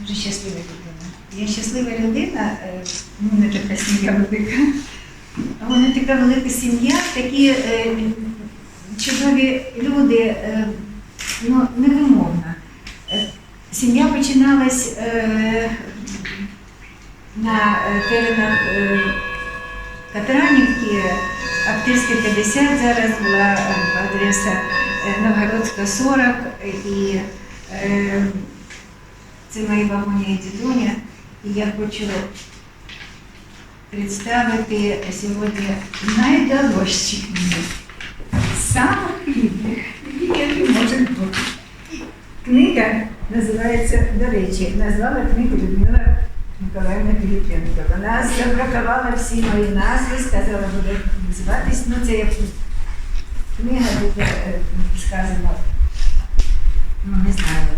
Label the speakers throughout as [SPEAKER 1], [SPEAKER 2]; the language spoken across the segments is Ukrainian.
[SPEAKER 1] дуже щаслива людина. Я щаслива людина, е, у мене така сім'я велика. У мене така велика сім'я, такі е, чудові люди, е, ну, невимовна. Сім'я починалась на теренах Катеранівки, Аптирська 50, зараз була адреса Новгородська 40 і це мої бабуня і дідуня. І я хочу представити сьогодні найдорожчих мені, самих рідних, які можуть бути. Книга називається, до речі, назвала книгу Людмила Миколаївна Філіпенко. Вона забракувала всі мої назви, сказала, буде називатись. Ну, це як книга буде е, сказано, ну не знаю.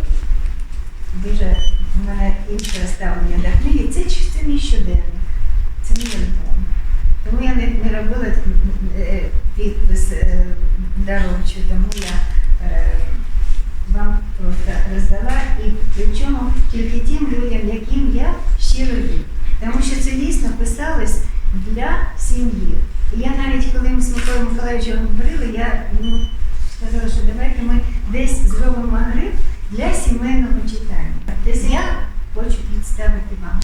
[SPEAKER 1] Дуже в мене інше ставлення до книги. Це, це мій щоденник, це мій альбом. Тому я не, не робила е, підпис е, дорожчу, тому я е, вам просто роздала і причому тільки тим людям, яким я щиро вірю. Тому що це дійсно писалось для сім'ї. І я навіть коли ми з Миколою Миколаївичем говорили, я йому сказала, що давайте ми десь зробимо гриф для сімейного читання. Десь я хочу представити вам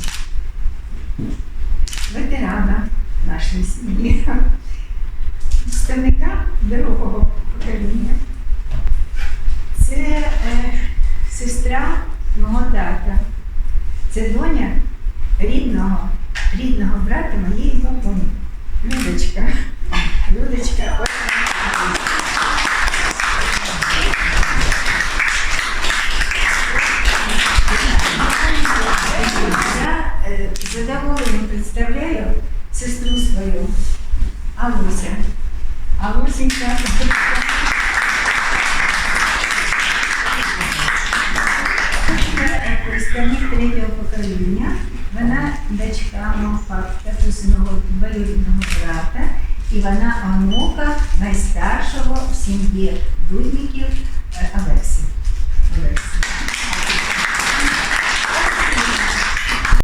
[SPEAKER 1] ветерана нашої сім'ї, представника другого покоління. Це е, сестра мого тата. Це доня рідного, рідного брата моєї бабуні. Людочка. Людочка. Сестру свою, Алуся. Алусенька. Представник третього покоління, вона дочка мого татусиного двоюрідного брата, і вона онука найстаршого в сім'ї Дудників е, Олексі. Олексі.